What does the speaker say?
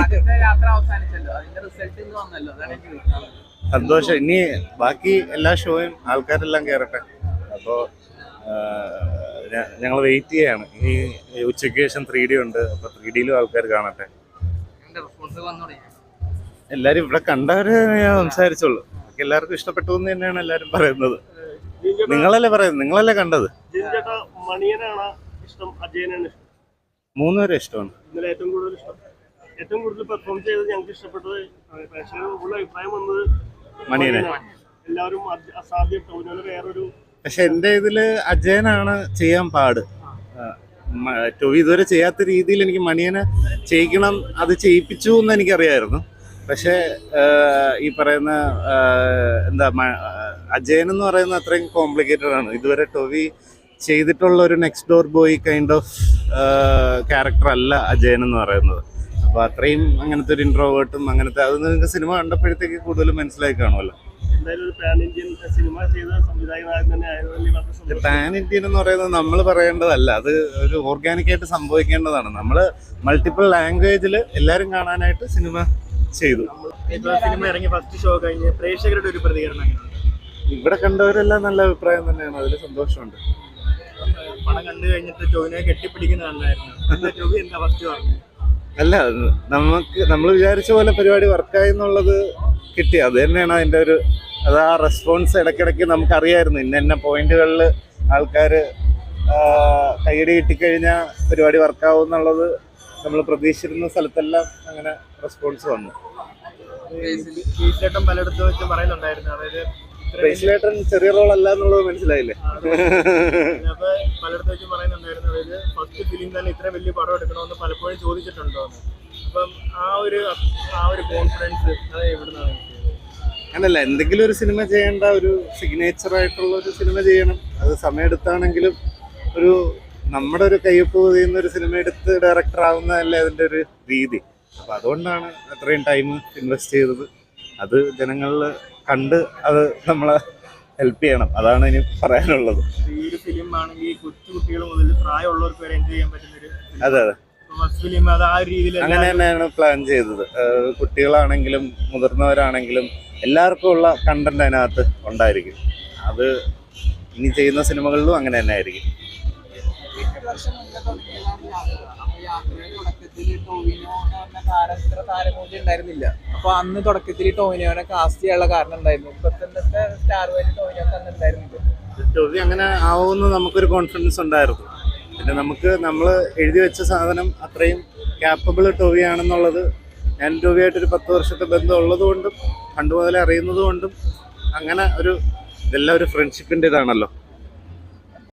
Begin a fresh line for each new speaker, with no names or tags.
ആദ്യത്തെ യാത്ര അവസാനിച്ചല്ലോ. അതിന്റെ റിസൾട്ട് ഇന്ന് വന്നല്ലോ. അതാണ് എനിക്ക്
സന്തോഷം. ഇനി ബാക്കി എല്ലാ ഷോയും ആൾക്കാരെല്ലാം കയറട്ടെ അപ്പോൾ ഞങ്ങൾ വെയിറ്റ് ചെയ്യാണ്. ഇനി ഉച്ചയ്ക്ക് ശേഷം ത്രീ ഡി ഉണ്ട്. അപ്പോൾ ത്രീ ഡിയിലും ആൾക്കാർ കാണട്ടെ. എല്ലാവരും ഇവിടെ കണ്ടവര് ഞാൻ സംസാരിച്ചോളൂ. എല്ലാവർക്കും ഇഷ്ടപ്പെട്ടു എന്ന് തന്നെയാണ് എല്ലാവരും പറയുന്നത്. നിങ്ങളല്ലേ പറയുന്നത്? നിങ്ങളല്ലേ കണ്ടത്?
ഇഷ്ടം. അജയനാണ് ഇഷ്ടം.
മൂന്നുപേരും ഇഷ്ടമാണ്.
ഇന്നലെ ഏറ്റവും കൂടുതൽ ഇഷ്ടം. ഏറ്റവും കൂടുതൽ പെർഫോം ചെയ്തത് ഞങ്ങൾക്ക് ഇഷ്ടപ്പെട്ടത് പ്രേക്ഷകർ ഉള്ള അഭിപ്രായം വന്നത്
മണിയനെ.
എല്ലാവരും അസാധ്യം വേറൊരു
പക്ഷെ എന്റെ ഇതിൽ അജയനാണ് ചെയ്യാൻ പാട്. ടോവി ഇതുവരെ ചെയ്യാത്ത രീതിയിൽ എനിക്ക് മണിയനെ ചെയ്യിക്കണം അത് ചെയ്യിപ്പിച്ചു എന്ന് എനിക്കറിയായിരുന്നു. പക്ഷേ ഈ പറയുന്ന എന്താ അജയൻ എന്ന് പറയുന്ന അത്രയും കോംപ്ലിക്കേറ്റഡ് ആണ്. ഇതുവരെ ടോവി ചെയ്തിട്ടുള്ള ഒരു next door boy kind of character അല്ല അജയൻ എന്ന് പറയുന്നത്. അപ്പോൾ അത്രയും അങ്ങനത്തെ ഒരു ഇൻട്രോവേർട്ടും അങ്ങനത്തെ അത് നിങ്ങൾക്ക് സിനിമ കണ്ടപ്പോഴത്തേക്ക് കൂടുതൽ മനസ്സിലായി കാണുമല്ലോ.
പാൻ ഇന്ത്യൻ
എന്ന് പറയുന്നത് നമ്മൾ പറയേണ്ടതല്ല. അത് ഒരു ഓർഗാനിക് ആയിട്ട് സംഭവിക്കേണ്ടതാണ്. നമ്മൾ മൾട്ടിപ്പിൾ ലാംഗ്വേജിൽ എല്ലാവരും കാണാനായിട്ട് സിനിമ ചെയ്തു.
സിനിമ ഇറങ്ങി ഫസ്റ്റ് ഷോ കഴിഞ്ഞ് പ്രേക്ഷകരുടെ ഒരു പ്രതികരണം?
ഇവിടെ കണ്ടവരെല്ലാം നല്ല അഭിപ്രായം തന്നെയാണ്. അതിൽ സന്തോഷമുണ്ട്.
പണം കണ്ടു കഴിഞ്ഞിട്ട് ടോവിനെ കെട്ടിപ്പിടിക്കുന്ന കണ്ടായിരുന്നു. എന്താ ടോവി എന്താ ഫസ്റ്റ് പറഞ്ഞു?
അല്ല നമുക്ക് നമ്മൾ വിചാരിച്ച പോലെ പരിപാടി വർക്കായി എന്നുള്ളത് കിട്ടി. അത് തന്നെയാണ് അതിന്റെ ഒരു അത് ആ റെസ്പോൺസ് ഇടയ്ക്കിടയ്ക്ക് നമുക്കറിയായിരുന്നു. ഇന്ന ഇന്ന പോയിന്റുകളിൽ ആൾക്കാർ കൈയടി കിട്ടിക്കഴിഞ്ഞാൽ പരിപാടി വർക്കാവും എന്നുള്ളത് നമ്മൾ പ്രതീക്ഷിച്ചിരുന്ന സ്ഥലത്തെല്ലാം അങ്ങനെ റെസ്പോൺസ് വന്നു.
പലയിടത്തും വെച്ച് പറയുന്നുണ്ടായിരുന്നു. അതായത്
ബ്രേസ്ലേട്ടൻ ചെറിയ റോൾ അല്ല എന്നുള്ളത് മനസ്സിലായില്ലേ
അപ്പൊ പലയിടത്തും വെച്ച് പറയുന്നുണ്ടായിരുന്നു അതായത് ഫസ്റ്റ് ഫിലിം തന്നെ ഇത്ര വലിയ പടം എടുക്കണമെന്ന് പലപ്പോഴും ചോദിച്ചിട്ടുണ്ടോ. അപ്പം ആ ഒരു ആ ഒരു കോൺഫിഡൻസ് അത് എവിടുന്നാണ്?
അങ്ങനല്ല എന്തെങ്കിലും ഒരു സിനിമ ചെയ്യേണ്ട ഒരു സിഗ്നേച്ചർ ആയിട്ടുള്ള ഒരു സിനിമ ചെയ്യണം അത് സമയമെടുത്താണെങ്കിലും ഒരു നമ്മുടെ ഒരു കയ്യൊപ്പ് ചെയ്യുന്ന ഒരു സിനിമ എടുത്ത് ഡയറക്ടർ ആവുന്നതല്ലേ അതിന്റെ ഒരു രീതി അപ്പൊ അതുകൊണ്ടാണ് അത്രയും ടൈം ഇൻവെസ്റ്റ് ചെയ്തത് അത് ജനങ്ങളിൽ കണ്ട് അത് നമ്മളെ ഹെൽപ്പ് ചെയ്യണം. അതാണ് ഇനി പറയാനുള്ളത്.
ഈ ഒരു ഫിലിം ആണെങ്കിൽ കൊച്ചു കുട്ടികൾ മുതൽ പ്രായമുള്ളവർക്ക് വരെ എൻജോയ് ചെയ്യാൻ പറ്റുന്ന ഒരു
അതെ അതെ.
ഫിലിം അത് ആ രീതിയിൽ
അങ്ങനെ തന്നെയാണ് പ്ലാൻ ചെയ്തത്. കുട്ടികളാണെങ്കിലും മുതിർന്നവരാണെങ്കിലും എല്ലാവർക്കും ഉള്ള കണ്ടന്റ് അതിനകത്ത് ഉണ്ടായിരിക്കും. അത് ഇനി ചെയ്യുന്ന സിനിമകളിലും അങ്ങനെ തന്നെ ആയിരിക്കും.
വർഷം മുന്നേ തുടങ്ങിയതാണ്. അപ്പൊ യാത്രയുടെ തുടക്കത്തിൽ ഉണ്ടായിരുന്നില്ല. അപ്പൊ അന്ന് തുടക്കത്തിൽ ടോവിനോനെ കാസ്റ്റ് ചെയ്യാനുള്ള കാരണം ഉണ്ടായിരുന്നു ഇപ്പത്തെ സ്റ്റാർ വാലി ടോവിനോക്ക്
ടോവി അങ്ങനെ ആവുമെന്ന് നമുക്കൊരു കോൺഫിഡൻസ് ഉണ്ടായിരുന്നു. പിന്നെ നമുക്ക് നമ്മൾ എഴുതി വെച്ച സാധനം അത്രയും ക്യാപ്പബിൾ ടോവി ആണെന്നുള്ളത് ഞാൻ ടോവിയായിട്ടൊരു പത്ത് വർഷത്തെ ബന്ധം ഉള്ളതുകൊണ്ടും പണ്ട് മുതലേ അറിയുന്നതുകൊണ്ടും അങ്ങനെ ഒരു ഇതെല്ലാം ഒരു ഫ്രണ്ട്ഷിപ്പിന്റെ ഇതാണല്ലോ.